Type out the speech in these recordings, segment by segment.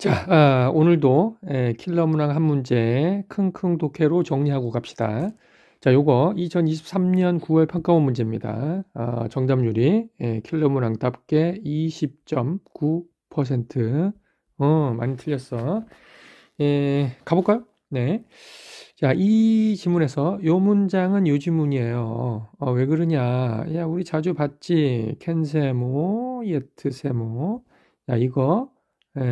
자, 아, 오늘도 에, 킬러 문항 한 문제 킁킁 독해로 정리하고 갑시다. 자, 요거 2023년 9월 평가원 문제입니다. 아, 정답률이 에, 킬러 문항답게 20.9%. 어, 많이 틀렸어. 에, 가볼까요? 네. 자, 이 지문에서 요 문장은 요 지문이에요. 어, 왜 그러냐? 야, 우리 자주 봤지? 캔세모, 예트세모. 자, 이거 에,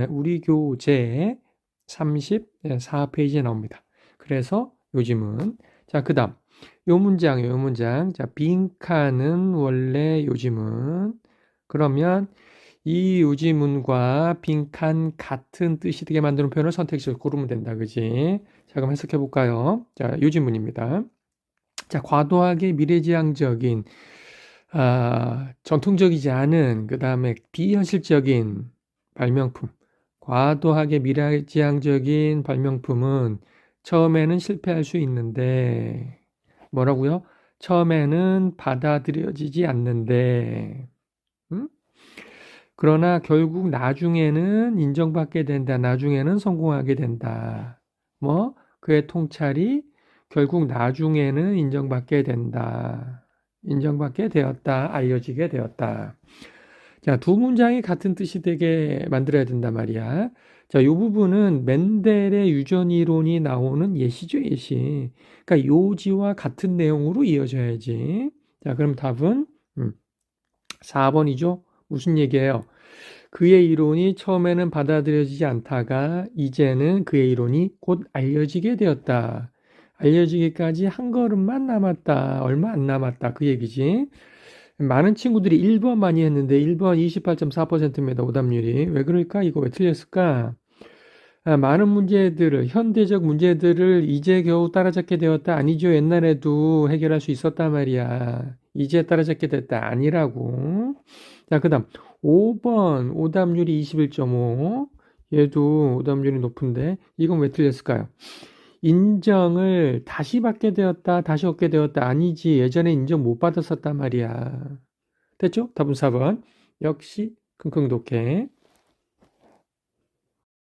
우리 교재 34페이지에 나옵니다. 그래서 요 지문. 자, 그 다음. 요 문장, 요 문장. 자, 빈칸은 원래 요 지문. 그러면 이 요지문과 빈칸 같은 뜻이 되게 만드는 표현을 선택지를 고르면 된다. 그지? 자, 그럼 해석해 볼까요? 자, 요지문입니다. 자, 과도하게 미래지향적인, 아, 전통적이지 않은, 그 다음에 비현실적인 발명품. 과도하게 미래지향적인 발명품은 처음에는 실패할 수 있는데, 뭐라고요? 처음에는 받아들여지지 않는데, 음? 그러나 결국 나중에는 인정받게 된다. 나중에는 성공하게 된다. 뭐, 그의 통찰이 결국 나중에는 인정받게 된다. 인정받게 되었다. 알려지게 되었다. 자, 두 문장이 같은 뜻이 되게 만들어야 된단 말이야. 자, 이 부분은 멘델의 유전 이론이 나오는 예시죠, 예시. 그러니까 요지와 같은 내용으로 이어져야지. 자, 그럼 답은 음, 4번이죠. 무슨 얘기예요? 그의 이론이 처음에는 받아들여지지 않다가 이제는 그의 이론이 곧 알려지게 되었다. 알려지기까지 한 걸음만 남았다. 얼마 안 남았다. 그 얘기지. 많은 친구들이 1번 많이 했는데 1번 28.4%입니다. 오답률이. 왜 그럴까? 이거 왜 틀렸을까? 아, 많은 문제들을 현대적 문제들을 이제 겨우 따라잡게 되었다. 아니죠. 옛날에도 해결할 수 있었단 말이야. 이제 따라잡게 됐다. 아니라고. 자, 그 다음 5번 오답률이 21.5 얘도 오답률이 높은데 이건 왜 틀렸을까요? 인정을 다시 받게 되었다, 다시 얻게 되었다. 아니지. 예전에 인정 못 받았었단 말이야. 됐죠? 답은 4번. 역시 킁킁 독해.